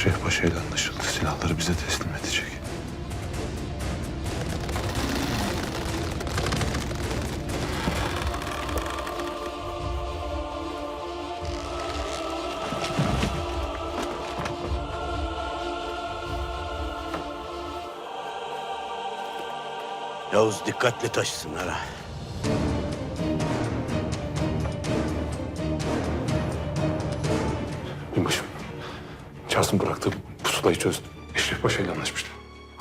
Eşref Paşa ile anlaşıldı. Silahları bize teslim edecek. Yavuz dikkatli taşısınlar ha. Binbaşım. Charles'ın bıraktığı pusulayı çözdüm. Eşref Paşa ile anlaşmıştı.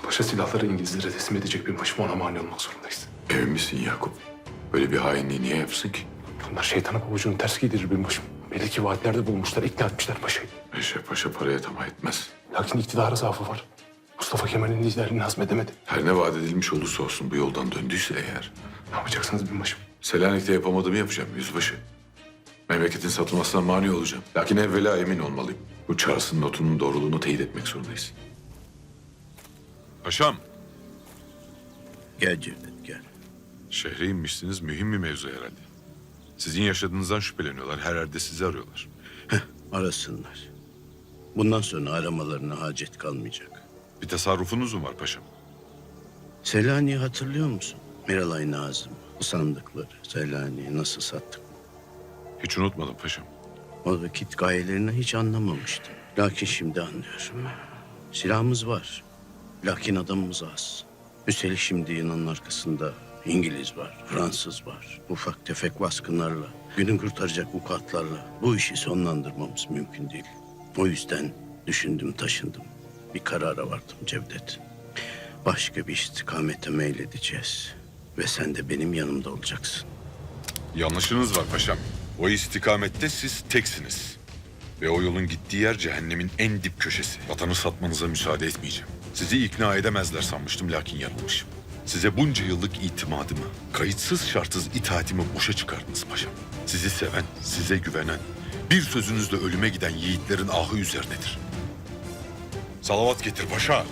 Paşa silahları İngilizlere teslim edecek binbaşım. Ona mani olmak zorundayız. Emin misin Yakup? Böyle bir hainliği niye yapsın ki? Bunlar şeytanın pabucunu ters giydirir binbaşım. Belli ki vaatlerde bulmuşlar, ikna etmişler paşayı. Eşref Paşa paraya tamah etmez. Lakin iktidara zaafı var. Mustafa Kemal'in liderliğini hazmedemedi. Her ne vaat edilmiş olursa olsun bu yoldan döndüyse eğer... Ne yapacaksınız binbaşım? Selanik'te yapamadığımı yapacağım yüzbaşı. Memleketin satılmasına mani olacağım. Lakin evvela emin olmalıyım. Bu Charles'ın notunun doğruluğunu teyit etmek zorundayız. Paşam, Gel Cevdet gel. şehre inmişsiniz mühim bir mevzu herhalde. Sizin yaşadığınızdan şüpheleniyorlar. Her yerde sizi arıyorlar. Arasınlar. Bundan sonra aramalarına hacet kalmayacak. Bir tasarrufunuz mu var paşam? Selanik'i hatırlıyor musun? Miralay Nazım, bu sandıkları, Selanik'i nasıl sattık? Hiç unutmadım paşam. O vakit gayelerini hiç anlamamıştım. Lakin şimdi anlıyorum. Silahımız var. Lakin adamımız az. Üstelik şimdi Yunan'ın arkasında İngiliz var, Fransız var. Ufak tefek baskınlarla, günün kurtaracak vukuatlarla bu işi sonlandırmamız mümkün değil. O yüzden düşündüm, taşındım. Bir karara vardım Cevdet. Başka bir istikamete meyledeceğiz. Ve sen de benim yanımda olacaksın. Yanlışınız var paşam. O istikamette siz teksiniz. Ve o yolun gittiği yer cehennemin en dip köşesi. Vatanı satmanıza müsaade etmeyeceğim. Sizi ikna edemezler sanmıştım lakin yanılmışım. Size bunca yıllık itimadımı, kayıtsız şartsız itaatimi boşa çıkardınız paşam. Sizi seven, size güvenen, bir sözünüzle ölüme giden yiğitlerin ahı üzerinedir. Salavat getir paşa.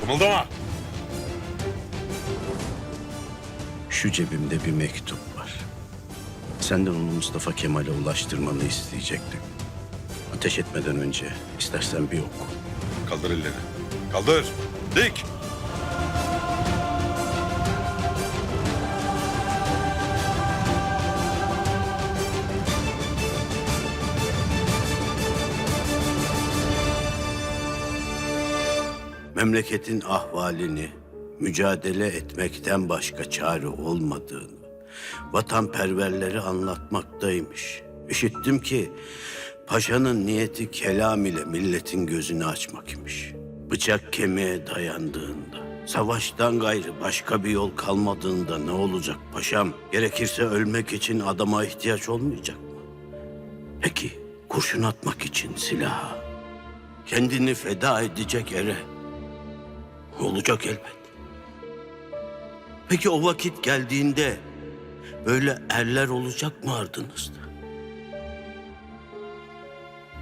Kımıldama. Şu cebimde bir mektup var. Senden onu Mustafa Kemal'e ulaştırmanı isteyecektim. Ateş etmeden önce istersen bir oku. Kaldır ellerini. Kaldır. Dik. Memleketin ahvalini mücadele etmekten başka çare olmadığını vatanperverleri anlatmaktaymış. İşittim ki paşanın niyeti kelam ile milletin gözünü açmak imiş. Bıçak kemiğe dayandığında, savaştan gayrı başka bir yol kalmadığında ne olacak paşam? Gerekirse ölmek için adama ihtiyaç olmayacak mı? Peki kurşun atmak için silaha, kendini feda edecek ere olacak elbet. Peki o vakit geldiğinde böyle erler olacak mı ardınızda?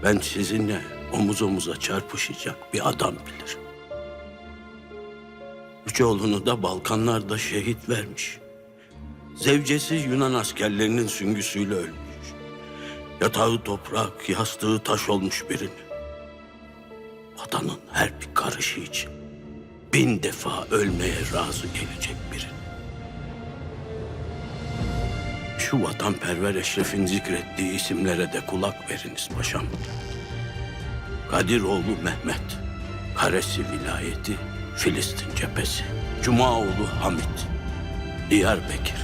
Ben sizinle omuz omuza çarpışacak bir adam bilirim. Üç oğlunu da Balkanlarda şehit vermiş. Zevcesi Yunan askerlerinin süngüsüyle ölmüş. Yatağı toprak, yastığı taş olmuş birini. Vatanın her bir karışı için bin defa ölmeye razı gelecek biri. Şu vatanperver Eşref'in zikrettiği isimlere de kulak veriniz paşam. Kadiroğlu Mehmet, Karesi vilayeti, Filistin cephesi. Cumaoğlu Hamit, Diyarbakır,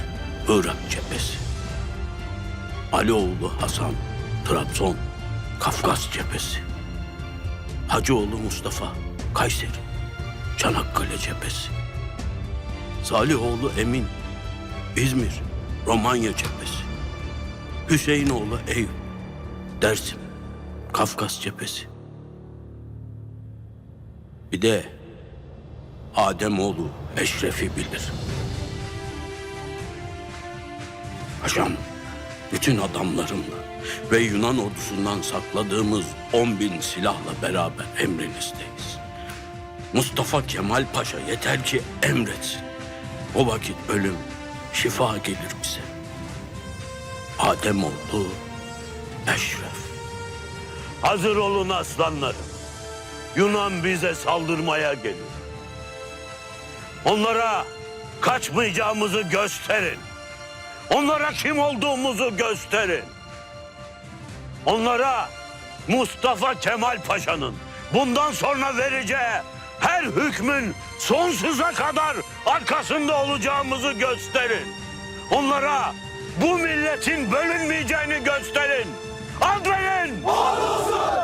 Irak cephesi. Alioğlu Hasan, Trabzon, Kafkas cephesi. Hacıoğlu Mustafa, Kayseri, Çanakkale cephesi. Salihoğlu Emin, İzmir, Romanya cephesi. Hüseyinoğlu Eyüp, Dersim, Kafkas cephesi. Bir de Ademoğlu Eşref'i bilir. Paşam, bütün adamlarımla ve Yunan ordusundan sakladığımız on bin silahla beraber emrinizdeyiz. Mustafa Kemal Paşa yeter ki emretsin. O vakit ölüm şifa gelir bize. Ademoğlu Eşref. Hazır olun aslanlarım. Yunan bize saldırmaya geliyor. Onlara kaçmayacağımızı gösterin. Onlara kim olduğumuzu gösterin. Onlara Mustafa Kemal Paşa'nın bundan sonra vereceği her hükmün sonsuza kadar arkasında olacağımızı gösterin. Onlara bu milletin bölünmeyeceğini gösterin. Ant verin!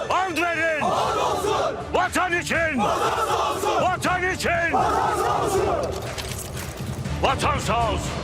Ant verin! Vatan için! Vatan için! Vatan sağ olsun!